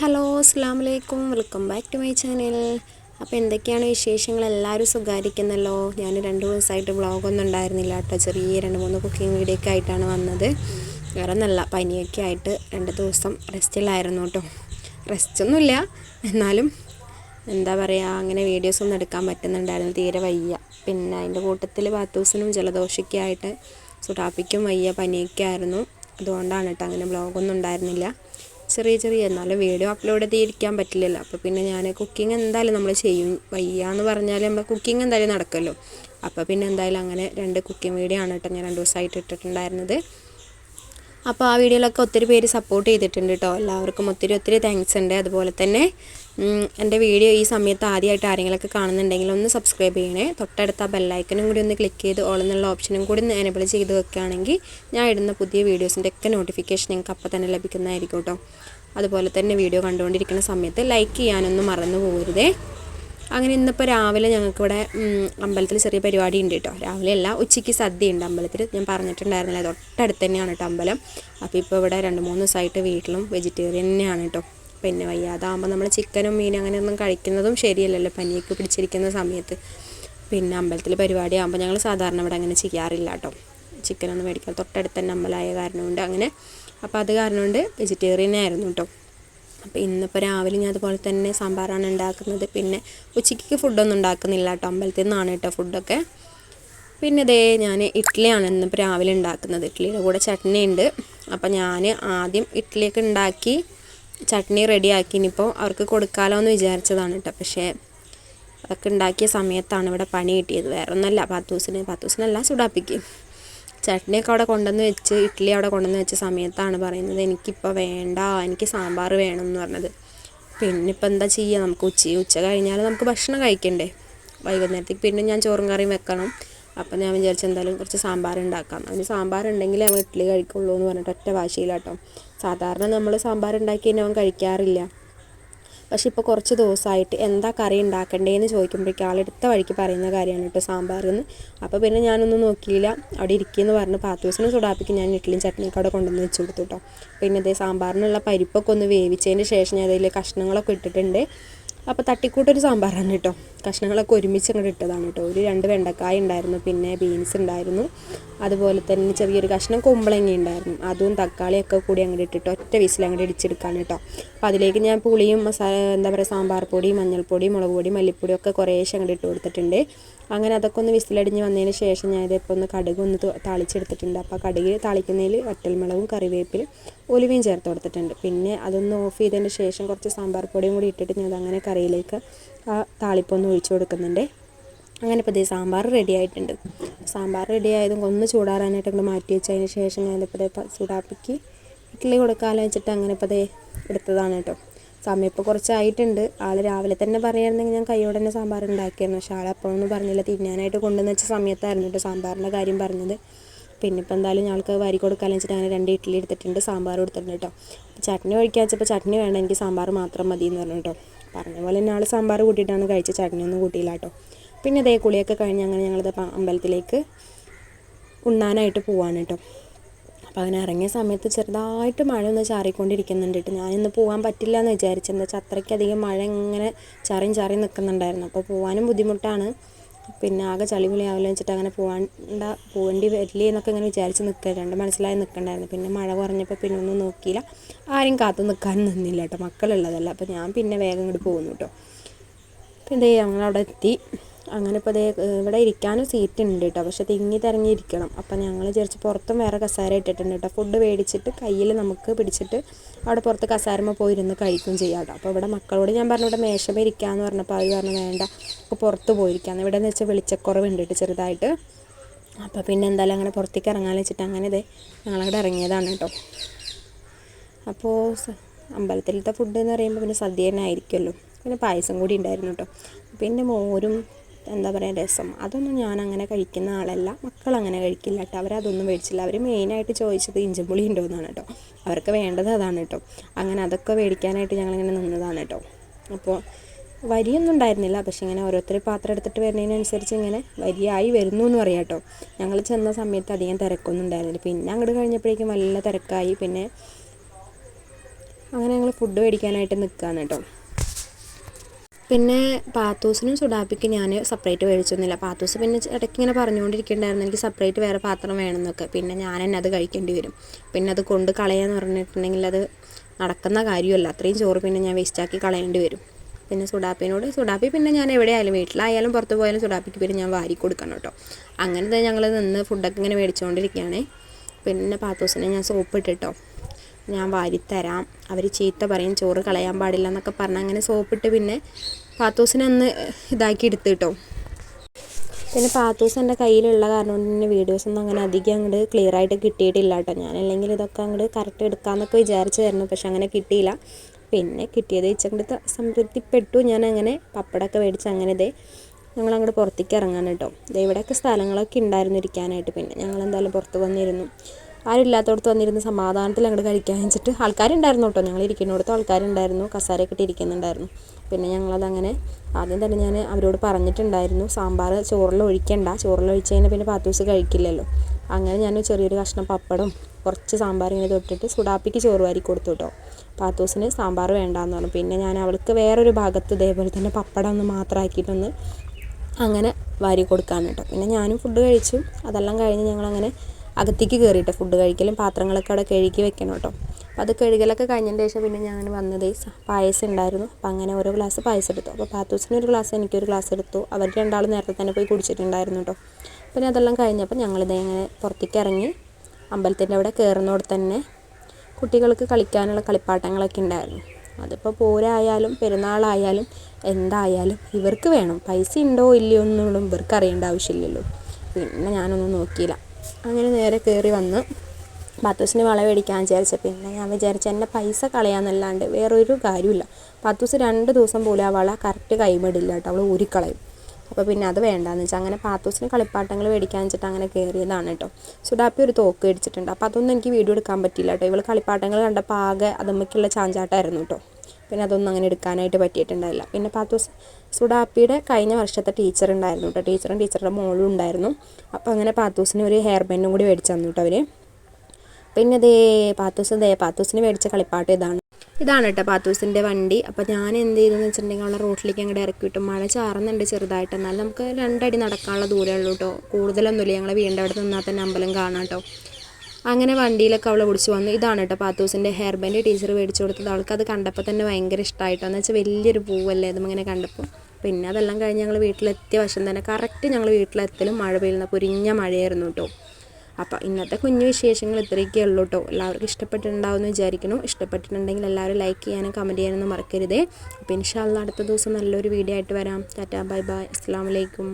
Hello അസ്സാം വലൈക്കും welcome back to my channel. അപ്പോൾ എന്തൊക്കെയാണ് വിശേഷങ്ങൾ? എല്ലാവരും സുഖമായിരിക്കുന്നല്ലോ ഞാൻ രണ്ട് ദിവസമായിട്ട് വ്ളോഗൊന്നും ഉണ്ടായിരുന്നില്ല കേട്ടോ. ചെറിയ രണ്ട് മൂന്ന് കുക്കിംഗ് വീഡിയോ ഒക്കെ ആയിട്ടാണ് വന്നത്. വേറെ നല്ല പനിയൊക്കെ ആയിട്ട് രണ്ട് ദിവസം റെസ്റ്റിലായിരുന്നു കേട്ടോ. റെസ്റ്റൊന്നുമില്ല എന്നാലും എന്താ പറയുക അങ്ങനെ വീഡിയോസ് ഒന്നും എടുക്കാൻ പറ്റുന്നുണ്ടായിരുന്നു. തീരെ വയ്യ. പിന്നെ അതിന്റെ കൂട്ടത്തിൽ ബാത്തൂസിനും ജലദോഷമൊക്കെ ആയിട്ട് സുഡാപ്പിക്കും വയ്യ പനിയൊക്കെ ആയിരുന്നു. അതുകൊണ്ടാണ് കേട്ടോ അങ്ങനെ ബ്ലോഗൊന്നും ഉണ്ടായിരുന്നില്ല. ചെറിയ ചെറിയ എന്നാലും വീഡിയോ അപ്ലോഡ് ചെയ്തിരിക്കാൻ പറ്റില്ലല്ലോ. അപ്പോൾ പിന്നെ ഞാൻ കുക്കിംഗ് എന്തായാലും നമ്മൾ ചെയ്യും. വയ്യ എന്ന് പറഞ്ഞാൽ നമ്മൾ കുക്കിംഗ് എന്തായാലും നടക്കുമല്ലോ അപ്പോൾ പിന്നെ എന്തായാലും അങ്ങനെ രണ്ട് കുക്കിംഗ് വീഡിയോ ആണ് കേട്ടോ ഞാൻ രണ്ട് ദിവസമായിട്ട് ഇട്ടിട്ടുണ്ടായിരുന്നത്. അപ്പോൾ ആ വീഡിയോയിലൊക്കെ ഒത്തിരി പേര് സപ്പോർട്ട് ചെയ്തിട്ടുണ്ട് കേട്ടോ എല്ലാവർക്കും ഒത്തിരി ഒത്തിരി താങ്ക്സ് ഉണ്ട്. അതുപോലെ തന്നെ എന്റെ വീഡിയോ ഈ സമയത്ത് ആദ്യമായിട്ട് ആരെങ്കിലുമൊക്കെ കാണുന്നുണ്ടെങ്കിൽ ഒന്ന് സബ്സ്ക്രൈബ് ചെയ്യണേ. തൊട്ടടുത്ത ആ ബെല്ലൈക്കനും കൂടി ഒന്ന് ക്ലിക്ക് ചെയ്ത് ഓൾ എന്നുള്ള ഓപ്ഷനും കൂടി ഒന്ന് എനേബിൾ ചെയ്ത് വെക്കുകയാണെങ്കിൽ ഞാൻ ഇടുന്ന പുതിയ വീഡിയോസിന്റെ ഒക്കെ നോട്ടിഫിക്കേഷൻ നിങ്ങൾക്ക് അപ്പോൾ തന്നെ ലഭിക്കുന്നതായിരിക്കും കേട്ടോ അതുപോലെ തന്നെ വീഡിയോ കണ്ടുകൊണ്ടിരിക്കുന്ന സമയത്ത് ലൈക്ക് ചെയ്യാനൊന്നും മറന്നു പോകരുതേ. അങ്ങനെ ഇന്നിപ്പോൾ രാവിലെ ഞങ്ങൾക്കിവിടെ അമ്പലത്തിൽ ചെറിയ പരിപാടി ഉണ്ട് കേട്ടോ രാവിലെ അല്ല ഉച്ചയ്ക്ക് സദ്യ ഉണ്ട് അമ്പലത്തിൽ ഞാൻ പറഞ്ഞിട്ടുണ്ടായിരുന്നില്ല തൊട്ടടുത്ത് തന്നെയാണ് കേട്ടോ അമ്പലം. അപ്പോൾ ഇപ്പോൾ ഇവിടെ രണ്ട് മൂന്ന് ദിവസമായിട്ട് വീട്ടിലും വെജിറ്റേറിയൻ തന്നെയാണ് കേട്ടോ പിന്നെ വയ്യാതാകുമ്പോൾ നമ്മൾ ചിക്കനും മീനും അങ്ങനെയൊന്നും കഴിക്കുന്നതും ശരിയല്ലല്ലോ പനിയൊക്കെ പിടിച്ചിരിക്കുന്ന സമയത്ത്. പിന്നെ അമ്പലത്തിൽ പരിപാടി ആകുമ്പോൾ ഞങ്ങൾ സാധാരണ ഇവിടെ അങ്ങനെ ചെയ്യാറില്ല കേട്ടോ ചിക്കനൊന്നും മേടിക്കാൻ തൊട്ടടുത്ത് തന്നെ അമ്പലമായ കാരണം കൊണ്ട് അങ്ങനെ. അപ്പോൾ അത് കാരണം കൊണ്ട് വെജിറ്റേറിയൻ ആയിരുന്നു കേട്ടോ അപ്പോൾ ഇന്നിപ്പോൾ രാവിലെ ഞാൻ അതുപോലെ തന്നെ സാമ്പാറാണ് ഉണ്ടാക്കുന്നത്. പിന്നെ ഉച്ചയ്ക്ക് ഫുഡൊന്നും ഉണ്ടാക്കുന്നില്ല കേട്ടോ. അമ്പലത്തിൽ നിന്നാണ് കേട്ടോ ഫുഡൊക്കെ പിന്നെ ഇതേ ഞാൻ ഇഡ്ഡലിയാണ് ഇന്നിപ്പോൾ രാവിലെ ഉണ്ടാക്കുന്നത്. ഇഡ്ഡലിയുടെ കൂടെ ചട്നി ഉണ്ട് അപ്പോൾ ഞാൻ ആദ്യം ഇഡ്ഡലിയൊക്കെ ഉണ്ടാക്കി ചട്നി റെഡിയാക്കി. ഇനിയിപ്പോൾ അവർക്ക് കൊടുക്കാമല്ലോ എന്ന് വിചാരിച്ചതാണ് കേട്ടോ. പക്ഷേ അതൊക്കെ ഉണ്ടാക്കിയ സമയത്താണ് ഇവിടെ പണി കിട്ടിയത്. വേറെ ഒന്നല്ല പാത്തൂസിന് പാത്തൂസിനല്ല സുഡാപ്പിക്ക്. ചട്നിയൊക്കെ അവിടെ കൊണ്ടുവന്ന് വെച്ച് ഇഡ്ഡലി അവിടെ കൊണ്ടുവന്ന് വെച്ച സമയത്താണ് പറയുന്നത് എനിക്കിപ്പോൾ വേണ്ട എനിക്ക് സാമ്പാർ വേണം എന്ന് പറഞ്ഞത്. പിന്നെ ഇപ്പം എന്താ ചെയ്യുക നമുക്ക് ഉച്ച ഉച്ച കഴിഞ്ഞാൽ നമുക്ക് ഭക്ഷണം കഴിക്കണ്ടേ? വൈകുന്നേരത്തേക്ക് പിന്നെ ഞാൻ ചോറും കറിയും വെക്കണം. അപ്പം ഞാൻ വിചാരിച്ച എന്തായാലും കുറച്ച് സാമ്പാർ ഉണ്ടാക്കാം. അതിന് സാമ്പാർ ഉണ്ടെങ്കിൽ അവൻ ഇഡ്ഡലി കഴിക്കുള്ളൂ എന്ന് പറഞ്ഞിട്ട് ഒറ്റ വാശിയിലാട്ടോ. സാധാരണ നമ്മൾ സാമ്പാർ ഉണ്ടാക്കി അവൻ കഴിക്കാറില്ല. പക്ഷെ ഇപ്പോൾ കുറച്ച് ദിവസമായിട്ട് എന്താ കറി ഉണ്ടാക്കണ്ടേന്ന് ചോദിക്കുമ്പോഴേക്കും ആളെടുത്ത വഴിക്ക് പറയുന്ന കാര്യമാണ് കേട്ടോ സാമ്പാറെന്ന്. അപ്പോൾ പിന്നെ ഞാനൊന്നും നോക്കിയില്ല. അവിടെ ഇരിക്കുമെന്ന് പറഞ്ഞ് പാത്തൂസിനും ചൂടാപ്പിക്കും. ഞാൻ ഇഡ്ഡലിയും ചട്നിയൊക്കെ അവിടെ കൊണ്ടുവന്ന് വെച്ച് കൊടുത്തു കേട്ടോ. പിന്നെ ഇതേ സാമ്പാറിനുള്ള പരിപ്പൊക്കെ ഒന്ന് വേവിച്ചതിന് ശേഷം ഞാൻ അതിൽ കഷ്ണങ്ങളൊക്കെ ഇട്ടിട്ടുണ്ട്. അപ്പോൾ തട്ടിക്കൂട്ടൊരു സാമ്പാറാണ് കേട്ടോ. കഷ്ണങ്ങളൊക്കെ ഒരുമിച്ച് അങ്ങോട്ട് ഇട്ടതാണ് കേട്ടോ. ഒരു രണ്ട് വെണ്ടക്കായ ഉണ്ടായിരുന്നു പിന്നെ ബീൻസ് ഉണ്ടായിരുന്നു. അതുപോലെ തന്നെ ചെറിയൊരു കഷ്ണം കുമ്പളങ്ങ ഉണ്ടായിരുന്നു. അതും തക്കാളിയൊക്കെ കൂടി അങ്ങോട്ട് ഇട്ടിട്ട് ഒറ്റ വിസിൽ അങ്ങോട്ട് ഇടിച്ചെടുക്കാണ് കേട്ടോ. അപ്പോൾ അതിലേക്ക് ഞാൻ പുളിയും മസാല എന്താ പറയുക സാമ്പാർ പൊടി മഞ്ഞൾപ്പൊടി മുളക് പൊടി മല്ലിപ്പൊടി ഒക്കെ കുറേശ്ശെ അങ്ങോട്ട് ഇട്ട് കൊടുത്തിട്ടുണ്ട്. അങ്ങനെ അതൊക്കെ ഒന്ന് വിസിലടിഞ്ഞ് വന്നതിന് ശേഷം ഞാൻ ഇതിപ്പോൾ ഒന്ന് കടുക് ഒന്ന് താളിച്ചെടുത്തിട്ടുണ്ട്. അപ്പോൾ കടുക് താളിക്കുന്നതിൽ വറ്റൽമുളകും കറിവേപ്പിലും ഒലിവയും ചേർത്ത് കൊടുത്തിട്ടുണ്ട്. പിന്നെ അതൊന്ന് ഓഫ് ചെയ്തതിന് ശേഷം കുറച്ച് സാമ്പാർ പൊടിയും കൂടി ഇട്ടിട്ട് ഞാൻ അങ്ങനെ കറിയിലേക്ക് ആ താളിപ്പൊന്ന് ഒഴിച്ചു കൊടുക്കുന്നുണ്ട്. അങ്ങനെ ഇപ്പോൾ ഇതേ സാമ്പാർ റെഡി ആയിട്ടുണ്ട്. സാമ്പാർ റെഡി ആയതും ഒന്ന് ചൂടാറാനായിട്ട് അങ്ങോട്ട് മാറ്റി വെച്ചതിന് ശേഷം ഞാനിപ്പോൾ ചൂടാപ്പിക്ക് ഇഡ്ഡലി കൊടുക്കാമെന്ന് വെച്ചിട്ട് അങ്ങനെ ഇപ്പോൾ എടുത്തതാണ് കേട്ടോ സമയം ഇപ്പോൾ കുറച്ചായിട്ടുണ്ട്. ആൾ രാവിലെ തന്നെ പറയുകയായിരുന്നെങ്കിൽ ഞാൻ കൈയോടെ തന്നെ സാമ്പാർ ഉണ്ടാക്കിയായിരുന്നു. പക്ഷേ ആൾ അപ്പോഴൊന്നും പറഞ്ഞില്ല. തിന്നാനായിട്ട് കൊണ്ടുവന്ന് വെച്ച സമയത്തായിരുന്നു കേട്ടോ സാമ്പാറിന്റെ കാര്യം പറഞ്ഞത്. പിന്നെ ഇപ്പോൾ എന്തായാലും ഞങ്ങൾക്ക് വരി കൊടുക്കാമെന്ന് വെച്ചിട്ട് അങ്ങനെ രണ്ട് ഇഡ്ഡലി എടുത്തിട്ടുണ്ട്. സാമ്പാർ കൊടുത്തിട്ടുണ്ട് കേട്ടോ. ചട്നി ഒഴിക്കാൻ വെച്ചപ്പോൾ ചട്നി വേണ്ട എനിക്ക് സാമ്പാർ മാത്രം മതി എന്ന് പറഞ്ഞു കേട്ടോ. പറഞ്ഞ പോലെ തന്നെ ആൾ സാമ്പാർ കൂട്ടിയിട്ടാണ് കഴിച്ചത്. ചട്നി ഒന്നും കൂട്ടിയില്ല കേട്ടോ. പിന്നെ അതേ കുളിയൊക്കെ കഴിഞ്ഞ് അങ്ങനെ ഞങ്ങളത് അമ്പലത്തിലേക്ക് ഉണ്ണാനായിട്ട് പോവാണ് കേട്ടോ. അപ്പോൾ അങ്ങനെ ഇറങ്ങിയ സമയത്ത് ചെറുതായിട്ട് മഴ ഒന്ന് ചാറിക്കൊണ്ടിരിക്കുന്നുണ്ട് കേട്ടോ. ഞാനിന്ന് പോകാൻ പറ്റില്ല എന്ന് വിചാരിച്ചു. എന്താ വെച്ചാൽ അത്രയ്ക്കധികം മഴ ഇങ്ങനെ ചാറിയും ചാറിയും നിൽക്കുന്നുണ്ടായിരുന്നു. അപ്പോൾ പോകാനും ബുദ്ധിമുട്ടാണ്. പിന്നെ ആകെ ചളി വിളിയാവില്ല വെച്ചിട്ട് അങ്ങനെ പോകേണ്ട പോകേണ്ടി വരില്ലേ എന്നൊക്കെ ഇങ്ങനെ വിചാരിച്ച് നിൽക്കുക രണ്ട് മനസ്സിലായി നിൽക്കണ്ടായിരുന്നു പിന്നെ മഴ കുറഞ്ഞപ്പോൾ പിന്നെ ഒന്നും നോക്കിയില്ല. ആരും കാത്തു നിൽക്കാനും നിന്നില്ല കേട്ടോ. മക്കളുള്ളതല്ല. അപ്പോൾ ഞാൻ പിന്നെ വേഗം ഇങ്ങോട്ട് പോകുന്നു കേട്ടോ. പിന്നെ ഞങ്ങളവിടെ എത്തി. അങ്ങനെ ഇപ്പോൾ ദേ ഇവിടെ ഇരിക്കാനും സീറ്റ് ഉണ്ട് കേട്ടോ പക്ഷെ തിങ്ങി തിരങ്ങി ഇരിക്കണം അപ്പം ഞങ്ങൾ വിചാരിച്ച് പുറത്തും വേറെ കസാര ഇട്ടിട്ടുണ്ട് കേട്ടോ ഫുഡ് മേടിച്ചിട്ട് കയ്യിൽ നമുക്ക് പിടിച്ചിട്ട് അവിടെ പുറത്ത് കസാരമ്മ പോയിരുന്ന് കഴിക്കും ചെയ്യാം കേട്ടോ അപ്പോൾ ഇവിടെ മക്കളോട് ഞാൻ പറഞ്ഞു ഇവിടെ മേശമേ ഇരിക്കാമെന്ന് പറഞ്ഞപ്പോൾ അവർ പറഞ്ഞു വേണ്ട അപ്പോൾ പുറത്ത് പോയിരിക്കാം. ഇവിടെ എന്ന് വെച്ചാൽ വെളിച്ചക്കുറവുണ്ട് ചെറുതായിട്ട്. അപ്പോൾ പിന്നെ എന്തായാലും അങ്ങനെ പുറത്തേക്ക് ഇറങ്ങാൻ വെച്ചിട്ട് അങ്ങനെ ഇതേ ഞങ്ങളവിടെ ഇറങ്ങിയതാണ് കേട്ടോ അപ്പോൾ അമ്പലത്തിലത്തെ ഫുഡ് എന്ന് പറയുമ്പോൾ പിന്നെ സദ്യ തന്നെ ആയിരിക്കുമല്ലോ പിന്നെ പായസം കൂടി ഉണ്ടായിരുന്നു കേട്ടോ പിന്നെ മോരും എന്താ പറയുക രസം. അതൊന്നും ഞാൻ അങ്ങനെ കഴിക്കുന്ന ആളല്ല. മക്കൾ അങ്ങനെ കഴിക്കില്ല കേട്ടോ അവരതൊന്നും മേടിച്ചില്ല. അവർ മെയിനായിട്ട് ചോദിച്ചത് ഇഞ്ചിപ്പുളി ഉണ്ടോ എന്നാണ് കേട്ടോ അവർക്ക് വേണ്ടത് അതാണ് കേട്ടോ അങ്ങനെ അതൊക്കെ മേടിക്കാനായിട്ട് ഞങ്ങളിങ്ങനെ നിന്നതാണ് കേട്ടോ അപ്പോൾ വരിയൊന്നും ഉണ്ടായിരുന്നില്ല. പക്ഷെ ഇങ്ങനെ ഓരോരുത്തർ പാത്രം എടുത്തിട്ട് വരുന്നതിനനുസരിച്ച് ഇങ്ങനെ വരിയായി വരുന്നു എന്ന് പറയാം കേട്ടോ ഞങ്ങൾ ചെന്ന സമയത്ത് അധികം തിരക്കൊന്നും ഉണ്ടായിരുന്നില്ല. പിന്നെ അങ്ങോട്ട് കഴിഞ്ഞപ്പോഴേക്കും നല്ല തിരക്കായി. പിന്നെ അങ്ങനെ ഞങ്ങൾ ഫുഡ് മേടിക്കാനായിട്ട് നിൽക്കുകയാണ് കേട്ടോ പിന്നെ പാത്തൂസിനും സുഡാപ്പിക്ക് ഞാൻ സെപ്പറേറ്റ് മേടിച്ചൊന്നുമില്ല. പാത്തൂസ് പിന്നെ ഇടയ്ക്ക് ഇങ്ങനെ പറഞ്ഞുകൊണ്ടിരിക്കുന്നുണ്ടായിരുന്നു എനിക്ക് സെപ്പറേറ്റ് വേറെ പാത്രം വേണമെന്നൊക്കെ. പിന്നെ ഞാൻ തന്നെ അത് കഴിക്കേണ്ടി വരും. പിന്നെ അത് കൊണ്ട് കളയാന്ന് പറഞ്ഞിട്ടുണ്ടെങ്കിൽ അത് നടക്കുന്ന കാര്യമല്ല. അത്രയും ചോറ് പിന്നെ ഞാൻ വേസ്റ്റാക്കി കളയേണ്ടി വരും. പിന്നെ സുഡാപ്പിനോട് സുഡാപ്പി പിന്നെ ഞാൻ എവിടെയായാലും വീട്ടിലായാലും പുറത്ത് പോയാലും സുഡാപ്പിക്ക് പിന്നെ ഞാൻ വാരി കൊടുക്കണം കേട്ടോ. അങ്ങനെ ഞങ്ങൾ നിന്ന് ഫുഡൊക്കെ ഇങ്ങനെ മേടിച്ചുകൊണ്ടിരിക്കുകയാണ് പിന്നെ പാത്തൂസിനെ ഞാൻ സോപ്പ് ഇട്ടിട്ടോ. ഞാൻ വാരിത്തരാം. അവർ ചീത്ത പറയും ചോറ് കളയാൻ പാടില്ല എന്നൊക്കെ പറഞ്ഞ് അങ്ങനെ സോപ്പിട്ട് പിന്നെ പാത്തോസിനെ ഒന്ന് ഇതാക്കി എടുത്ത് കേട്ടോ പിന്നെ പാത്തൂസ് എന്റെ കയ്യിലുള്ള കാരണം കൊണ്ട് തന്നെ വീഡിയോസൊന്നും അങ്ങനെ അധികം അങ്ങോട്ട് ക്ലിയർ ആയിട്ട് കിട്ടിയിട്ടില്ല കേട്ടോ ഞാൻ അല്ലെങ്കിൽ ഇതൊക്കെ അങ്ങോട്ട് കറക്റ്റ് എടുക്കാമെന്നൊക്കെ വിചാരിച്ചായിരുന്നു പക്ഷെ അങ്ങനെ കിട്ടിയില്ല. പിന്നെ കിട്ടിയത് വെച്ചങ്ങോട്ട് സംതൃപ്തിപ്പെട്ടു. ഞാൻ അങ്ങനെ പപ്പടമൊക്കെ മേടിച്ച് അങ്ങനെ ഇതേ ഞങ്ങൾ അങ്ങോട്ട് പുറത്തേക്ക് ഇറങ്ങാൻ കേട്ടോ ഇതേ ഇവിടെയൊക്കെ സ്ഥലങ്ങളൊക്കെ ഉണ്ടായിരുന്നു ഇരിക്കാനായിട്ട്. പിന്നെ ഞങ്ങൾ എന്തായാലും പുറത്ത് വന്നിരുന്നു. ആരുമില്ലാത്തടത്ത് വന്നിരുന്ന് സമാധാനത്തിൽ അങ്ങോട്ട് കഴിക്കാൻ വെച്ചിട്ട് ആൾക്കാരുണ്ടായിരുന്നു കേട്ടോ. ഞങ്ങൾ ഇരിക്കുന്നിടത്ത് ആൾക്കാരുണ്ടായിരുന്നു. കസാരയൊക്കെ ഇട്ട് ഇരിക്കുന്നുണ്ടായിരുന്നു. പിന്നെ ഞങ്ങളതങ്ങനെ ആദ്യം തന്നെ ഞാൻ അവരോട് പറഞ്ഞിട്ടുണ്ടായിരുന്നു സാമ്പാർ ചോറിൽ ഒഴിക്കണ്ട. ചോറിൽ ഒഴിച്ച് കഴിഞ്ഞാൽ പിന്നെ പാത്തൂസ് കഴിക്കില്ലല്ലോ. അങ്ങനെ ഞാൻ ചെറിയൊരു കഷ്ണം പപ്പടം കുറച്ച് സാമ്പാർ ഇങ്ങനെ തൊട്ടിട്ട് സുഡാപ്പിക്ക് ചോറ് വാരി കൊടുത്തു കേട്ടോ. പാത്തൂസിന് സാമ്പാർ വേണ്ടാന്ന് പറഞ്ഞു. പിന്നെ ഞാൻ അവൾക്ക് വേറൊരു ഭാഗത്ത് ഇതേപോലെ തന്നെ പപ്പടം ഒന്ന് മാത്രമാക്കിയിട്ടൊന്ന് അങ്ങനെ വാരി കൊടുക്കാൻ കേട്ടോ. പിന്നെ ഞാനും ഫുഡ് കഴിച്ചു. അതെല്ലാം കഴിഞ്ഞ് ഞങ്ങളങ്ങനെ അകത്തേക്ക് കയറിയിട്ട് ഫുഡ് കഴിക്കലും പാത്രങ്ങളൊക്കെ അവിടെ കഴുകി വെക്കണം കേട്ടോ. അപ്പോൾ അത് കഴുകലൊക്കെ കഴിഞ്ഞതിന് ശേഷം പിന്നെ ഞാൻ വന്നത് പായസം ഉണ്ടായിരുന്നു. അപ്പോൾ അങ്ങനെ ഓരോ ഗ്ലാസ് പായസം എടുത്തു. അപ്പോൾ പാത്തൂസിന് ഒരു ഗ്ലാസ് എനിക്കൊരു ഗ്ലാസ് എടുത്തു. അവർ രണ്ടാളും നേരത്തെ തന്നെ പോയി കുടിച്ചിട്ടുണ്ടായിരുന്നു കേട്ടോ. പിന്നെ അതെല്ലാം കഴിഞ്ഞപ്പോൾ ഞങ്ങളിത് ഇങ്ങനെ പുറത്തേക്ക് ഇറങ്ങി അമ്പലത്തിന്റെ അവിടെ കയറുന്നോടത്ത് തന്നെ കുട്ടികൾക്ക് കളിക്കാനുള്ള കളിപ്പാട്ടങ്ങളൊക്കെ ഉണ്ടായിരുന്നു. അതിപ്പോൾ പോരായാലും പെരുന്നാളായാലും എന്തായാലും ഇവർക്ക് വേണം. പൈസ ഉണ്ടോ ഇല്ലയോ എന്നൊന്നും ഇവർക്ക് അറിയേണ്ട ആവശ്യമില്ലല്ലോ. പിന്നെ ഞാനൊന്നും നോക്കിയില്ല. അങ്ങനെ നേരെ കയറി വന്ന്. പത്തൂസിന് വള മേടിക്കാൻ വിചാരിച്ച. പിന്നെ ഞാൻ വിചാരിച്ച എന്റെ പൈസ കളയാന്നല്ലാണ്ട് വേറൊരു കാര്യമില്ല പത്തൂസ് രണ്ട് ദിവസം പോലും ആ വള കറക്റ്റ് കൈമിടില്ല കേട്ടോ. അവൾ ഊരിക്കളയും. അപ്പോൾ പിന്നെ അത് വേണ്ടാന്ന് വെച്ചാൽ അങ്ങനെ പാത്തൂസിന് കളിപ്പാട്ടങ്ങൾ മേടിക്കാൻ വെച്ചിട്ട് അങ്ങനെ കയറിയതാണ് കേട്ടോ. സുഡാപ്പി ഒരു തോക്ക് മേടിച്ചിട്ടുണ്ട് അപ്പോൾ അതൊന്നും എനിക്ക് വീഡിയോ എടുക്കാൻ പറ്റില്ല കേട്ടോ. ഇവൾ കളിപ്പാട്ടങ്ങൾ കണ്ടപ്പോൾ ആകെ അതുമ്മയ്ക്കുള്ള ചാഞ്ചാട്ടായിരുന്നു കേട്ടോ. പിന്നെ അതൊന്നും അങ്ങനെ എടുക്കാനായിട്ട് പറ്റിയിട്ടുണ്ടായില്ല. പിന്നെ പാത്തൂസ് സുഡാപ്പിയുടെ കഴിഞ്ഞ വർഷത്തെ ടീച്ചർ ഉണ്ടായിരുന്നു കേട്ടോ ടീച്ചറും ടീച്ചറുടെ മോളും ഉണ്ടായിരുന്നു. അപ്പോൾ അങ്ങനെ പാത്തൂസിന് ഒരു ഹെയർ ബാൻഡും കൂടി മേടിച്ചു തന്നു കേട്ടോ അവർ പിന്നെ ദേ പാത്തൂസ് ദേ പാത്തൂസിന് മേടിച്ച കളിപ്പാട്ട് ഇതാണ്. ഇതാണ് കേട്ടോ പാത്തൂസിന്റെ വണ്ടി. അപ്പോൾ ഞാൻ എന്ത് ചെയ്തെന്ന് വെച്ചിട്ടുണ്ടെങ്കിൽ അവളെ റോട്ടിലേക്ക് അങ്ങോട്ട് ഇറക്കി വിട്ടു. മഴ ചാറുന്നുണ്ട് ചെറുതായിട്ട്. എന്നാലും നമുക്ക് രണ്ടടി നടക്കാനുള്ള ദൂരമേ ഉള്ളൂ കേട്ടോ കൂടുതലൊന്നുമില്ല. ഞങ്ങളെ വീടിന്റെ അവിടെ നിന്നാൽ തന്നെ അമ്പലം കാണാം കേട്ടോ അങ്ങനെ വണ്ടിയിലൊക്കെ അവളെ പിടിച്ച് വന്നു. ഇതാണ് കേട്ടോ പാത്തൂസിന്റെ ഹെയർ ബാൻഡ് ടീച്ചർ മേടിച്ചു കൊടുത്തത്. അവൾക്ക് അത് കണ്ടപ്പോൾ തന്നെ ഭയങ്കര ഇഷ്ടമായിട്ടോ എന്ന് വെച്ചാൽ വലിയൊരു പൂവല്ലേ അതും ഇങ്ങനെ കണ്ടപ്പോൾ. പിന്നെ അതെല്ലാം കഴിഞ്ഞ് ഞങ്ങൾ വീട്ടിലെത്തിയ വശം തന്നെ കറക്റ്റ് ഞങ്ങൾ വീട്ടിലെത്തലും മഴ പെയ്യുന്ന പൊരിഞ്ഞ മഴയായിരുന്നു കേട്ടോ. അപ്പോൾ ഇന്നത്തെ കുഞ്ഞു വിശേഷങ്ങൾ ഇത്രയൊക്കെ ഉള്ളൂ കേട്ടോ. എല്ലാവർക്കും ഇഷ്ടപ്പെട്ടിട്ടുണ്ടാവും എന്ന് വിചാരിക്കുന്നു. ഇഷ്ടപ്പെട്ടിട്ടുണ്ടെങ്കിൽ എല്ലാവരും ലൈക്ക് ചെയ്യാനും കമന്റ് ചെയ്യാനൊന്നും മറക്കരുതേ. അപ്പോൾ ഇൻഷാല്ല അടുത്ത ദിവസം നല്ലൊരു വീഡിയോ ആയിട്ട് വരാം. ടാറ്റാ ബൈ ബൈ അസ്സാം വലൈക്കും